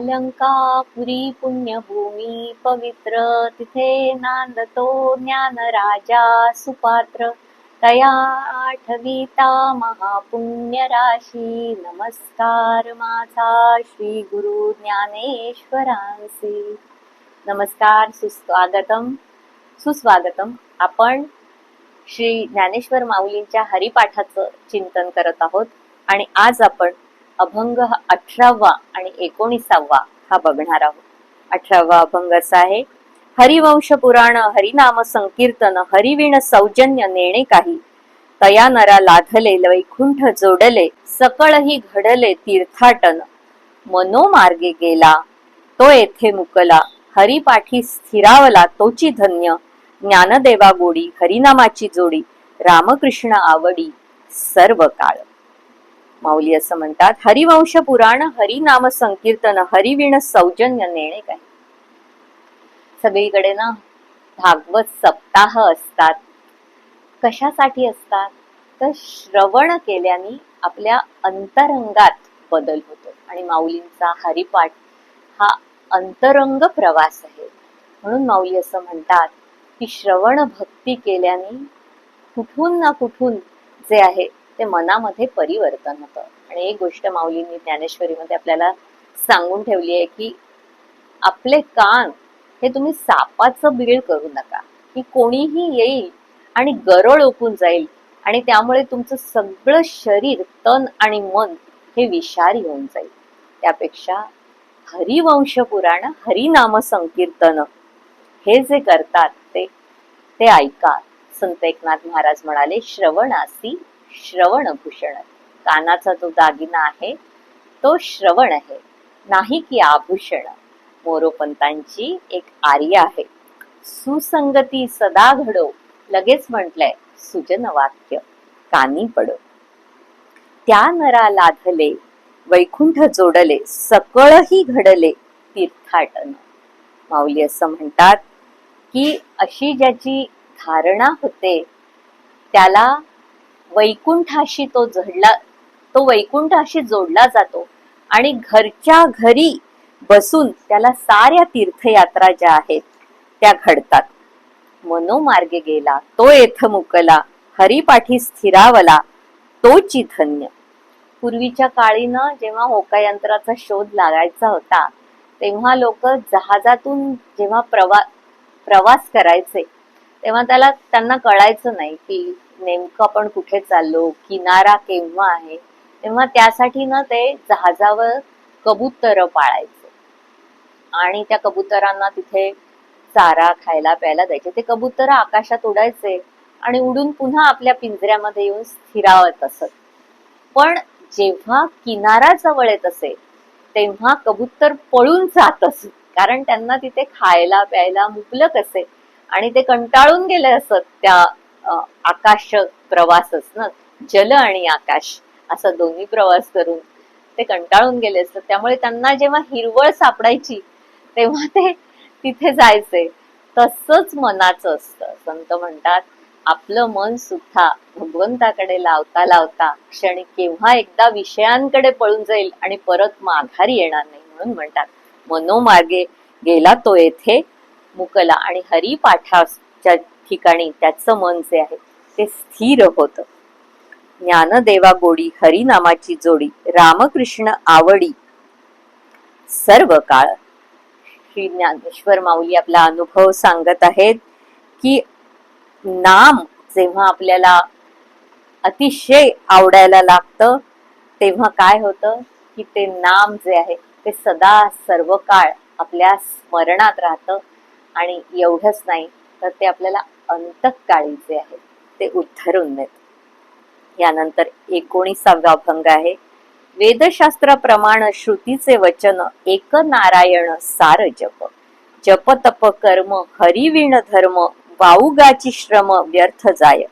अलंकापुरी पुण्यभूमी पवित्र तिथे नांदतो ज्ञान राजा सुपात्र. तया आठविता महापुण्य राशी नमस्कार माझा श्री गुरु ज्ञानेश्वरांसी. नमस्कार सुस्वागतम. सुस्वागतम. आपण श्री ज्ञानेश्वर माऊलींच्या हरिपाठाचं चिंतन करत आहोत. आणि आज आपण अभंग अठरावा आणि एकोणीसावा हा बघणार आहोत. अठरावा अभंग असा आहे हरिवंश पुराण हरिनाम संकीर्तन हरिविण सौजन्य नेणे काही. तया नरा लाधले वैकुंठ जोडले सकळही घडले तीर्थाटन. मनोमार्गे गेला तो येथे मुकला. हरिपाठी स्थिरावला तोची धन्य. ज्ञानदेवा गोडी हरिनामाची जोडी. रामकृष्ण आवडी सर्व काळ माऊली असं म्हणतात हरिवंश पुराण हरिनाम संकीर्तन हरिविण सौजन्य नेणे काय? सगळीकडे ना भागवत सप्ताह असतात. कशासाठी असतात? तर श्रवण केल्याने आपल्या अंतरंगात बदल होतो. आणि माऊलींचा हरिपाठ हा अंतरंग प्रवास आहे. म्हणून माऊली असं म्हणतात की श्रवण भक्ती केल्याने कुठून ना कुठून जे आहे ते मनामध्ये परिवर्तन होतं. आणि एक गोष्ट माऊलींनी ज्ञानेश्वरीमध्ये आपल्याला सांगून ठेवली आहे की आपले कान हे तुम्ही सापाचं बिळ करू नका. की कोणीही येईल आणि गरळ ओकून जाईल आणि त्यामुळे तुमचं सगळं शरीर तन आणि मन हे विषारी होऊन जाईल. त्यापेक्षा हरिवंश पुराण हरिनाम संकीर्तन हे जे करतात ते ते ऐका. संत एकनाथ महाराज म्हणाले श्रवणासी श्रवणभूषण कानाचा जो दागिना आहे तो श्रवण आहे नाही की आभूषण. मोरोपंतांची एक आर्य आहे. सुसंगती सदा घडो लगेच म्हटलंय सुजन वाक्य कानी पडो. त्या नरा लाधले वैकुंठ जोडले सकळही घडले तीर्थाटन. माऊली असं म्हणतात की अशी ज्याची धारणा होते त्याला वैकुंठाशी तो झडला तो वैकुंठाशी जोडला जातो आणि घरच्या घरी बसून त्याला साऱ्या तीर्थयात्रा ज्या आहेत त्या घडतात. मनोमार्गे गेला तो येथ मुकला हरिपाठी स्थिरावला तोची धन्य पूर्वीच्या काळी ना जेव्हा होका यंत्राचा शोध लागायचा होता तेव्हा लोक जहाजातून जेव्हा प्रवा प्रवास करायचे तेव्हा त्याला त्यांना कळायचं नाही की नेमकं आपण कुठे चाललो किनारा केव्हा आहे तेव्हा त्यासाठी ना ते जहाजावर कबूतर पाळायचे. आणि त्या कबुतरांना तिथे चारा खायला प्यायला द्यायचे. ते कबूतर आकाशात उडायचे आणि उडून पुन्हा आपल्या पिंजऱ्यामध्ये येऊन स्थिरावत असत. पण जेव्हा किनारा जवळ येत असे तेव्हा कबूतर पळून जात असत कारण त्यांना तिथे खायला प्यायला मुबलक असे. आणि ते कंटाळून गेले असत त्या आकाश प्रवासच ना? जल आणि आकाश असा दोन्ही प्रवास करून ते कंटाळून गेले असत त्यामुळे त्यांना जेव्हा हिरवळ सापडायची तेव्हा ते तिथे जायचे. तसंच मनाचं असतं. संत म्हणतात आपलं मन सुद्धा भगवंताकडे लावता लावता क्षणी केव्हा एकदा विषयांकडे पळून जाईल आणि परत माघारी येणार नाही. म्हणून म्हणतात मनोमार्गे गेला तो येथे मुकला आणि हरिपाठाच्या ठिकाणी त्याचं मन जे आहे ते स्थिर होत. ज्ञानदेवा गोडी हरिनामाची जोडी रामकृष्ण आवडी. सर्व काळ श्री ज्ञानेश्वर माऊली आपला अनुभव सांगत आहेत की नाम जेव्हा आपल्याला अतिशय आवडायला लागतं तेव्हा काय होतं की ते नाम जे आहे ते सदा सर्व काळ आपल्या स्मरणात राहतं आणि एवढंच नाही तर ते आपल्याला अंतकाळी जे आहे ते उद्धरून देत यानंतर एकोणीसावा अभंग आहे. वेदशास्त्र प्रमाण श्रुतीचे वचन एक नारायण सार जप. जप तप कर्म हरिवीण धर्म वाऊगाची श्रम व्यर्थ जाय.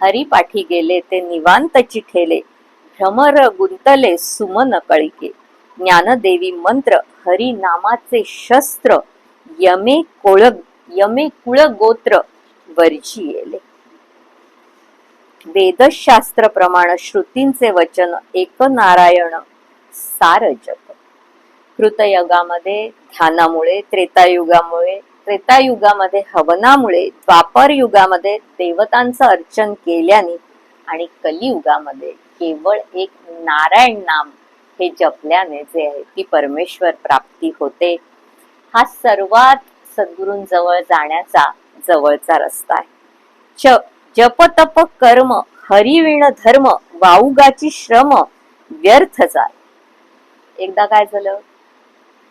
हरिपाठी गेले ते निवांत ठेले भ्रमर गुंतले सुमन कळिके. ज्ञानदेवी मंत्र हरी नामाचे शस्त्र यमे कोळ यमे कुळ गोत्र वर्जी येले. वेदशास्त्र प्रमाण श्रुतींचे वचन एक नारायण सार जप कृतयुगामध्ये ध्यानामुळे त्रेतायुगामुळे त्रेतायुगामध्ये हवनामुळे द्वापर युगामध्ये देवतांचं अर्चन केल्याने आणि कलियुगामध्ये केवळ एक नारायण नाम हे जपल्याने जे आहे ती परमेश्वर प्राप्ती होते. हा सर्वात सद्गुरूंजवळ जाण्याचा जवळचा रस्ता आहे. च जप तप कर्म हरिविण धर्म वाऊगाची श्रम व्यर्थ जाय. एकदा काय झालं?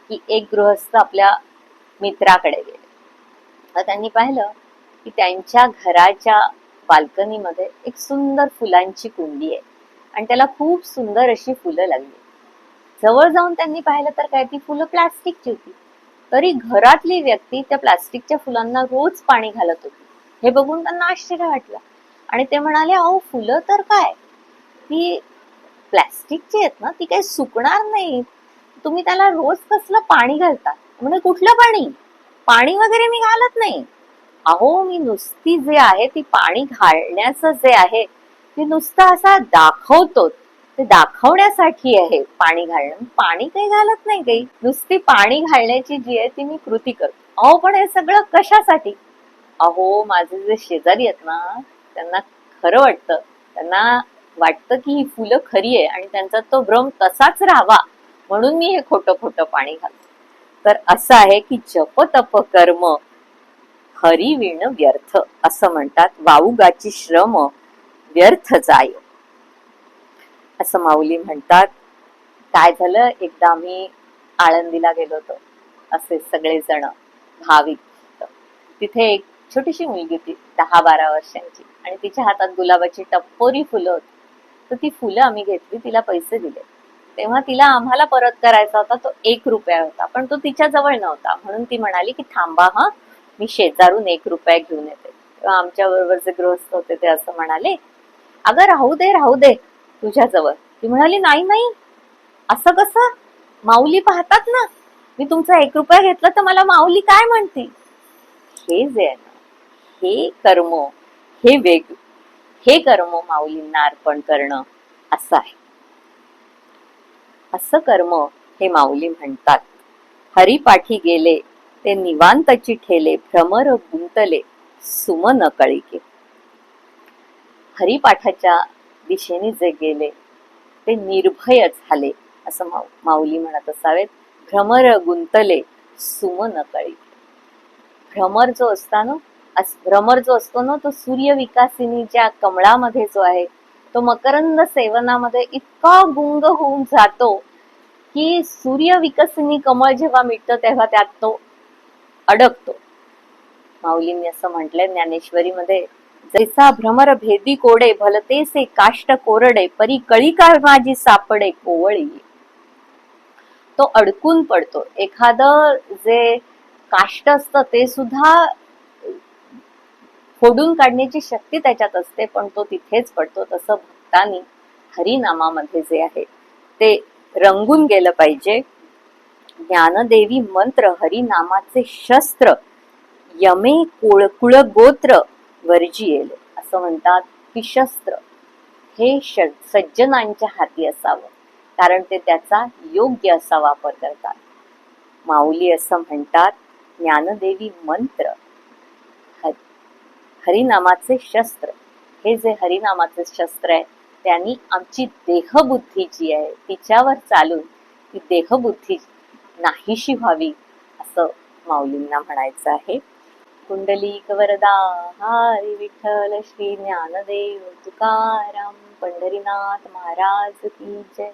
की एक गृहस्थ आपल्या मित्राकडे गेले. तर त्यांनी पाहिलं की त्यांच्या घराच्या बाल्कनीमध्ये एक सुंदर फुलांची कुंडी आहे. आणि त्याला खूप सुंदर अशी फुलं लागली. जवळ जाऊन त्यांनी पाहिलं तर काय? ती फुलं प्लास्टिकची होती. तरी घरातली व्यक्ती त्या प्लास्टिकच्या फुलांना रोज पाणी घालत होती. हे बघून त्यांना आश्चर्य वाटलं. आणि ते म्हणाले अहो फुलं तर काय? ती प्लॅस्टिकची आहेत ना ती काही सुकणार नाही तुम्ही त्याला रोज कसलं पाणी घालता? म्हणजे कुठलं पाणी? पाणी वगैरे मी घालत नाही. अहो मी नुसती जे आहे ती पाणी घालण्याचं जे आहे ते नुसतं असा दाखवतोच. ते दाखवण्यासाठी आहे. पाणी घालणं. पाणी काही घालत नाही काही. नुसती पाणी घालण्याची जी आहे ती मी कृती करतो. अहो पण हे सगळं कशासाठी? अहो माझे जे शेजारी आहेत ना त्यांना खरं वाटतं. त्यांना वाटतं की ही फुलं खरी आहे आणि त्यांचा तो भ्रम तसाच राहावा. म्हणून मी हे खोटं खोटं पाणी घालतो. तर असं आहे की जप तप कर्म हरिविण व्यर्थ असं म्हणतात. वाऊगाची श्रम व्यर्थ जाय. असं माऊली म्हणतात. काय झालं? एकदा आम्ही आळंदीला गेलो होतो. असे सगळे जण भाविक तिथे एक छोटीशी मुलगी होती दहा बारा वर्षांची. आणि तिच्या हातात गुलाबाची टप्पोरी फुलं होती. तर ती फुलं आम्ही घेतली तिला पैसे दिले. तेव्हा तिला आम्हाला परत करायचा होता तो एक रुपया होता. पण तो तिच्या जवळ नव्हता. म्हणून ती म्हणाली की थांबा हा मी शेजारून एक रुपया घेऊन येते. आमच्या बरोबर जे गृहस्थ होते ते असं म्हणाले अगं राहू दे राहू दे. तुझ्या जवळ ती म्हणाली नाही नाही. असं कसं? माऊली पाहतात ना. मी तुमचा एक रुपया घेतला तर मला माऊली काय म्हणते हे जे आहे ना हे कर्म हे वेग हे कर्म माऊलींना अर्पण करणं असं आहे. असं कर्म हे माऊली म्हणतात. हरिपाठी गेले ते निवांतची ठेले भ्रमर गुंतले सुमन कळिके. हरिपाठाच्या दिशेने जे गेले ते निर्भय झाले असं माऊ माऊली म्हणत असावेत. भ्रमर गुंतले सुमन कळी. भ्रमर जो असता ना भ्रमर जो असतो ना तो सूर्य विकासिनीच्या कमळामध्ये जो आहे तो मकरंद सेवनामध्ये इतका गुंग होऊन जातो की सूर्य विकसिनी कमळ जेव्हा मिटतं तेव्हा त्यात तो अडकतो. माऊलींनी असं म्हटलंय ज्ञानेश्वरीमध्ये जैसा भ्रमर भेदी कोडे भलतेसे काष्ट कोरडे परी कळी का माझी सापडे कोवळी. तो अडकून पडतो. एखादं जे काष्ट असतं ते सुद्धा फोडून काढण्याची शक्ती त्याच्यात असते पण तो तिथेच पडतो. तसं भक्तानी हरिनामामध्ये जे आहे ते रंगून गेलं पाहिजे. ज्ञानदेवी मंत्र हरिनामाचे शस्त्र यमे कुळ कुळगोत्र वर्जियेल असं म्हणतात की शस्त्र हे श सज्जनांच्या हाती असावं कारण ते त्याचा योग्य असा वापर करतात. माऊली असं म्हणतात ज्ञानदेवी मंत्र ह- हरिनामाचे शस्त्र. हे जे हरिनामाचे शस्त्र आहे त्यांनी आमची देहबुद्धी जी आहे तिच्यावर चालून ती देहबुद्धी नाहीशी व्हावी असं माऊलींना म्हणायचं आहे. कुंडलिक वरदा हरी विठ्ठल श्री ज्ञानदेव तुकाराम पंढरीनाथ महाराज की जय.